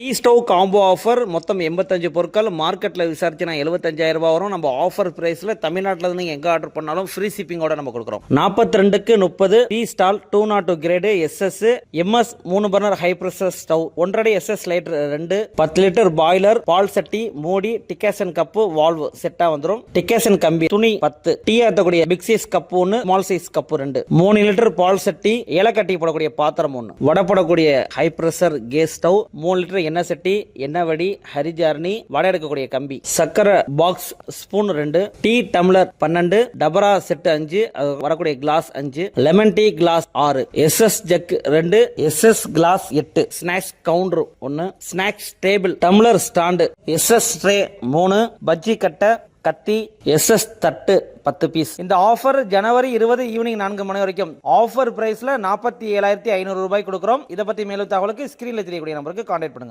Tea stove combo offer மொத்தம் எண்பத்தஞ்சு பொருட்கள். மார்க்கெட்டில் விசாரிச்சுனா எழுபத்தஞ்சாயிரம் ரூபா வரும். நம்ம ஆஃபர் ப்ரைஸில் தமிழ்நாட்டில் இருந்து எங்கே ஆர்டர் பண்ணாலும் ஃப்ரீ ஷிப்பிங்கோட நம்ம கொடுக்குறோம். நாற்பத்தி ரெண்டுக்கு முப்பது tea stall two not two grade SS MS மூணு பர்னர் ஹை ப்ரெஷர் ஸ்டவ் ஒன்றரை எஸ்எஸ் லைட்டர் ரெண்டு பத்து லிட்டர் பாய்லர் பால் சட்டி மூடி டிகாசன் கப்பு வால்வ் செட்டாக வந்துடும் டிகாசன் கம்பி துணி பத்து. டீ ஆற்றக்கூடிய பிக் சைஸ் கப்பு ஒன்று ஸ்மால் சைஸ் கப்பு ரெண்டு. மூணு லிட்டர் பால் சட்டி ஏலக்கட்டி போடக்கூடிய பாத்திரம் ஒன்று வடப்படக்கூடிய ஹை ப்ரெஷர் கேஸ் ஸ்டவ் மூணு லிட்டர் எண்ணெய் சட்டி எண்ணெய் வடி ஹரிஜார்னி வடை எடுக்கக்கூடிய கம்பி. சக்கரை பாக்ஸ் ஸ்பூன் ரெண்டு டீ டம்ளர் பன்னெண்டு டபரா செட் அஞ்சு அது வரக்கூடிய கிளாஸ் அஞ்சு லெமன் டீ கிளாஸ் ஆறு எஸ்எஸ் ஜக் ரெண்டு எஸ்எஸ் கிளாஸ் எட்டு ஸ்நாக்ஸ் கவுண்டர் ஒன்னு snacks table tumbler stand SS tray மூணு பஜ்ஜி கட்டை கத்தி எஸ்எஸ் தட்டு பத்து பீஸ் இந்த ஆஃபர் ஜனவரி இருபது ஈவினிங் நான்கு மணி வரைக்கும். ஆஃபர் பிரைஸ்ல நாற்பத்தி ஏழாயிரத்தி ஐநூறு ரூபாய் கொடுக்குறோம். இதை பத்தி மேலும் தகவலுக்கு ஸ்கிரீன்ல தெரியக்கூடிய நம்பருக்கு கான்டாக்ட் பண்ணுங்க.